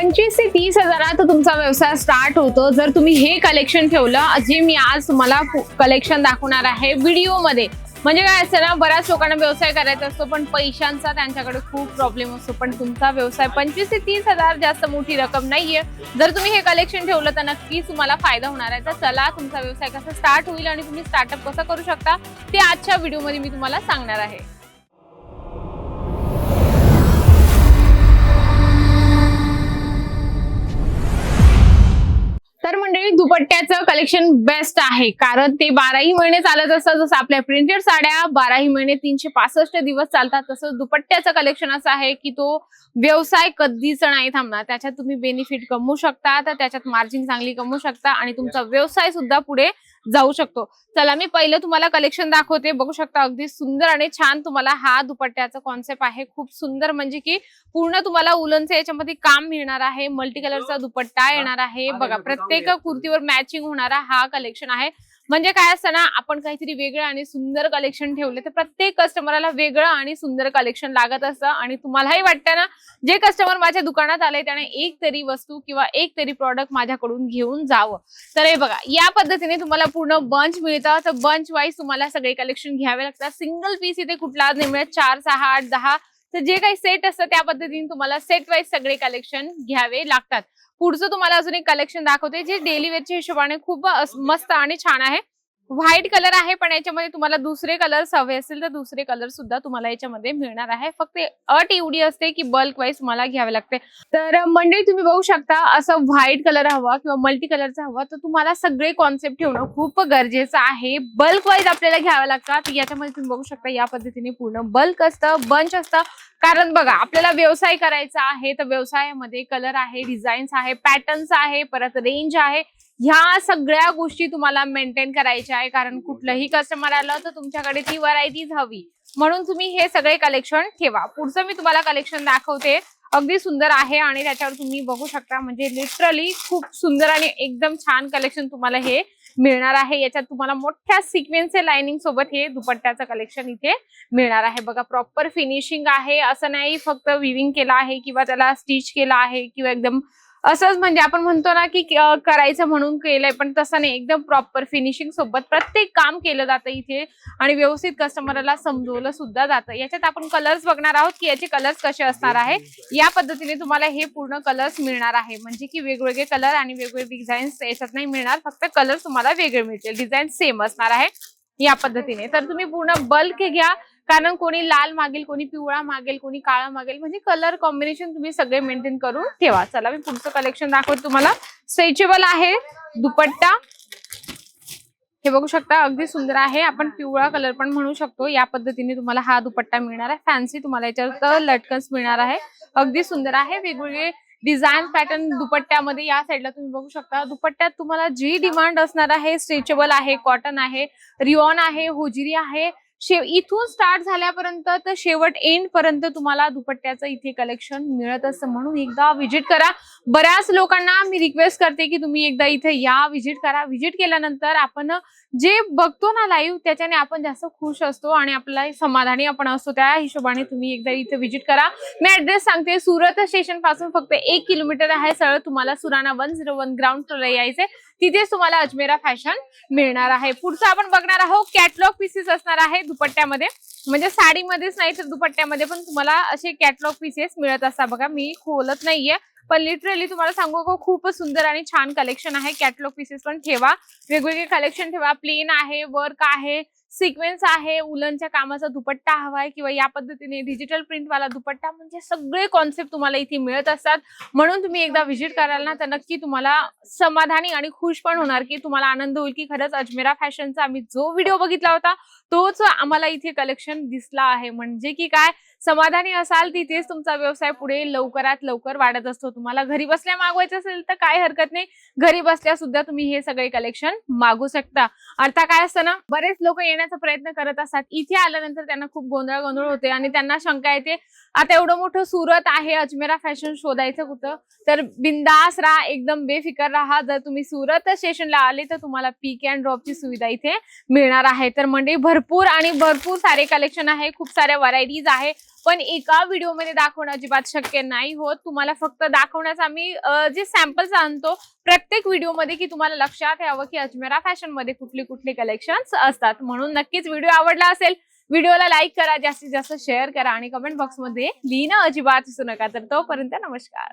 पंचवीस ते तीस हजारात तुमचा व्यवसाय स्टार्ट होतो. जर तुम्ही हे कलेक्शन ठेवलं जे मी आज तुम्हाला कलेक्शन दाखवणार आहे व्हिडिओमध्ये म्हणजे काय असतं ना बऱ्याच लोकांना व्यवसाय करायचा असतो पण पैशांचा त्यांच्याकडे खूप प्रॉब्लेम असतो. पण तुमचा व्यवसाय पंचवीस ते तीस हजार जास्त मोठी रक्कम नाहीये. जर तुम्ही हे कलेक्शन ठेवलं तर नक्कीच तुम्हाला फायदा होणार आहे. तर चला तुमचा व्यवसाय कसा स्टार्ट होईल आणि तुम्ही स्टार्टअप कसं करू शकता ते आजच्या व्हिडिओमध्ये मी तुम्हाला सांगणार आहे. मंडळी दुपट्ट्याचं कलेक्शन बेस्ट आहे. कारण ते बाराही महिने चालत असतात जसं आपल्या प्रिंटेड साड्या बाराही महिने तीनशे पासष्ट दिवस चालतात. तसं दुपट्ट्याचं कलेक्शन असं आहे की तो व्यवसाय कधीच नाही थांबणार. त्याच्यात तुम्ही बेनिफिट कमवू शकता. तर त्याच्यात मार्जिन चांगली कमवू शकता. आणि तुमचा व्यवसाय सुद्धा पुढे जाऊ शकतो चला मी पहिलं तुम्हाला कलेक्शन दाखवते बघू शकता अगदी सुंदर आणि छान तुम्हाला हा दुपट्ट्याचा कॉन्सेप्ट आहे खूप सुंदर म्हणजे की पूर्ण तुम्हाला उलनचं याच्यामध्ये काम मिळणार आहे मल्टी कलरचा दुपट्टा येणार आहे बघा प्रत्येक कुर्तीवर मॅचिंग होणारा हा कलेक्शन आहे म्हणजे काय असतं ना आपण काहीतरी वेगळं आणि सुंदर कलेक्शन ठेवले तर प्रत्येक कस्टमरला वेगळं आणि सुंदर कलेक्शन लागत असतं. आणि तुम्हालाही वाटतं ना जे कस्टमर माझ्या दुकानात आले त्याने एक तरी वस्तू किंवा एक तरी प्रॉडक्ट माझ्याकडून घेऊन जावं. तर हे बघा या पद्धतीने तुम्हाला पूर्ण बंच मिळतं. तर बंच वाईज तुम्हाला सगळे कलेक्शन घ्यावे लागतात. सिंगल पीस इथे कुठला नाही मिळत चार सहा आठ दहा तर जे काही सेट असतं त्या पद्धतीने तुम्हाला सेट वाईज सगळे कलेक्शन घ्यावे लागतात. पुढचं तुम्हाला अजून एक कलेक्शन दाखवते जे डेली वेअरच्या हिशोबाने खूप मस्त आणि छान आहे. व्हाईट कलर आहे पण याच्यामध्ये तुम्हाला दुसरे कलर हवे असतील तर दुसरे कलर सुद्धा तुम्हाला याच्यामध्ये मिळणार आहे. फक्त अट एवढी असते की बल्क वाईज तुम्हाला घ्यावे लागते. तर मंडळी तुम्ही बघू शकता असं व्हाईट कलर हवा किंवा मल्टी कलरचा हवा तर तुम्हाला सगळे कॉन्सेप्ट ठेवणं खूप गरजेचं आहे. बल्क वाईज आपल्याला घ्यावं लागतात. याच्यामध्ये तुम्ही बघू शकता या पद्धतीने पूर्ण बल्क असतं बंच असतं. कारण बघा आपल्याला व्यवसाय करायचा आहे तर व्यवसायामध्ये कलर आहे डिझाईन्स आहे पॅटर्न्स आहे परत रेंज आहे. ह्या सगळ्या गोष्टी तुम्हाला मेंटेन करायच्या आहे कारण कुठलंही कस्टमर आलं तर तुमच्याकडे ती व्हरायटीज हवी. म्हणून तुम्ही हे सगळे कलेक्शन ठेवा. पुढचं मी तुम्हाला कलेक्शन दाखवते. अगदी सुंदर आहे आणि त्याच्यावर तुम्ही बघू शकता. म्हणजे लिटरली खूप सुंदर आणि एकदम छान कलेक्शन तुम्हाला हे मिळणार आहे. याच्यात तुम्हाला मोठ्या सिक्वेन्स लाइनिंग सोबत हे दुपट्ट्याचं कलेक्शन इथे मिळणार आहे. बघा प्रॉपर फिनिशिंग आहे. असं नाही फक्त विविंग केलं आहे किंवा त्याला स्टिच केलं आहे किंवा एकदम असंच म्हणजे आपण म्हणतो ना की करायचं म्हणून केलंय पण तसं नाही. एकदम प्रॉपर फिनिशिंग सोबत प्रत्येक काम केलं जातं इथे आणि व्यवस्थित कस्टमरला समजवलं सुद्धा जातं. याच्यात आपण कलर्स बघणार आहोत की याचे कलर्स कसे असणार आहे. या पद्धतीने तुम्हाला हे पूर्ण कलर्स मिळणार आहे. म्हणजे की वेगवेगळे कलर आणि वेगवेगळे डिझाईन्स याच्यात नाही मिळणार. फक्त कलर तुम्हाला वेगळे मिळतील. डिझाईन सेम असणार आहे या पद्धतीने. तर तुम्ही पूर्ण बल्क घ्या. कारण कोणी लाल मागेल कोणी पिवळा मागेल कोणी काळा मागेल म्हणजे कलर कॉम्बिनेशन तुम्ही सगळे मेंटेन करून ठेवा. चला मी पुढचं कलेक्शन दाखवत तुम्हाला. स्ट्रेचेबल आहे दुपट्टा. हे बघू शकता अगदी सुंदर आहे. आपण पिवळा कलर पण म्हणू शकतो. या पद्धतीने तुम्हाला हा दुपट्टा मिळणार आहे. फॅन्सी तुम्हाला याच्यावर लटकन्स मिळणार आहे. अगदी सुंदर आहे. वेगवेगळे डिझाईन पॅटर्न दुपट्ट्यामध्ये या साईडला तुम्ही बघू शकता. दुपट्ट्यात तुम्हाला जी डिमांड असणार आहे स्ट्रेचेबल आहे कॉटन आहे रिओन आहे होजिरी आहे शेव इथून स्टार्ट झाल्यापर्यंत तर शेवट एंड पर्यंत तुम्हाला दुपट्ट्याचं इथे कलेक्शन मिळत असतं म्हणून एकदा व्हिजिट करा. बऱ्याच लोकांना मी रिक्वेस्ट करते की तुम्ही एकदा इथे या व्हिजिट करा. व्हिजिट केल्यानंतर आपण जे बघतो ना लाईव्ह त्याच्याने आपण जास्त खुश असतो आणि आपल्याला समाधानी आपण असतो. त्या हिशोबाने तुम्ही एकदा इथे व्हिजिट करा. मी ऍड्रेस सांगते. सुरत स्टेशनपासून फक्त एक किलोमीटर आहे सरळ. तुम्हाला Surana one zero one ground फ्लोरला यायचे तिथेच तुम्हाला अजमेरा फॅशन मिळणार आहे. पुढचं आपण बघणार आहोत कॅटलॉग पीसेस असणार आहे दुपट्ट्यामध्ये. म्हणजे साडीमध्येच नाही तर दुपट्ट्यामध्ये पण तुम्हाला असे कॅटलॉग पीसेस मिळत असतात. बघा मी खोलत नाहीये. पण लिटरली तुम्हाला सांगू का खूपच सुंदर आणि छान कलेक्शन आहे. कॅटलॉग पीसेस पण ठेवा. वेगवेगळे कलेक्शन ठेवा. प्लेन आहे वर्क आहे सिक्वेन्स आहे उलनच्या कामाचा दुपट्टा हवाय किंवा या पद्धतीने डिजिटल प्रिंटवाला दुपट्टा म्हणजे सगळे कॉन्सेप्ट तुम्हाला इथे मिळत असतात. म्हणून तुम्ही एकदा व्हिजिट कराल ना तर नक्की तुम्हाला समाधानी आणि खुश पण होणार की तुम्हाला आनंद होईल की खरंच अजमेरा फॅशनचा आम्ही जो व्हिडिओ बघितला होता तोच आम्हाला इथे कलेक्शन दिसला आहे. म्हणजे की काय? समाधानी असाल तिथेच तुमचा व्यवसाय पुढे लवकरात लवकर वाढत असतो. तुम्हाला घरी बसल्या मागवायचं असेल तर काय हरकत नाही. घरी बसल्या सुद्धा तुम्ही हे सगळे कलेक्शन मागू शकता. अर्थात काय असतं ना बरेच लोक येण्याचा प्रयत्न करत असतात. इथे आल्यानंतर त्यांना खूप गोंधळ गोंधळ होते आणि त्यांना शंका येते आता एवढं मोठं सुरत आहे अजमेरा फॅशन शोधायचं कुठं? तर बिंदास राहा एकदम बेफिकर राहा. जर तुम्ही सुरत स्टेशनला आले तर तुम्हाला पिक अँड ड्रॉपची सुविधा इथे मिळणार आहे. तर म्हणजे भरपूर आणि भरपूर सारे कलेक्शन आहे. खूप साऱ्या व्हरायटीज आहे. पण एका व्हिडिओमध्ये दाखवणं अजिबात शक्य नाही होत. तुम्हाला फक्त दाखवण्याचा आम्ही जे सॅम्पल्स आणतो प्रत्येक व्हिडिओमध्ये की तुम्हाला लक्षात यावं की अजमेरा फॅशनमध्ये कुठली कुठली कलेक्शन्स असतात. म्हणून नक्कीच व्हिडिओ आवडला असेल व्हिडिओला लाईक करा जास्तीत जास्त शेअर करा आणि कमेंट बॉक्समध्ये लिहिणं अजिबात विसरू नका. तर तोपर्यंत नमस्कार.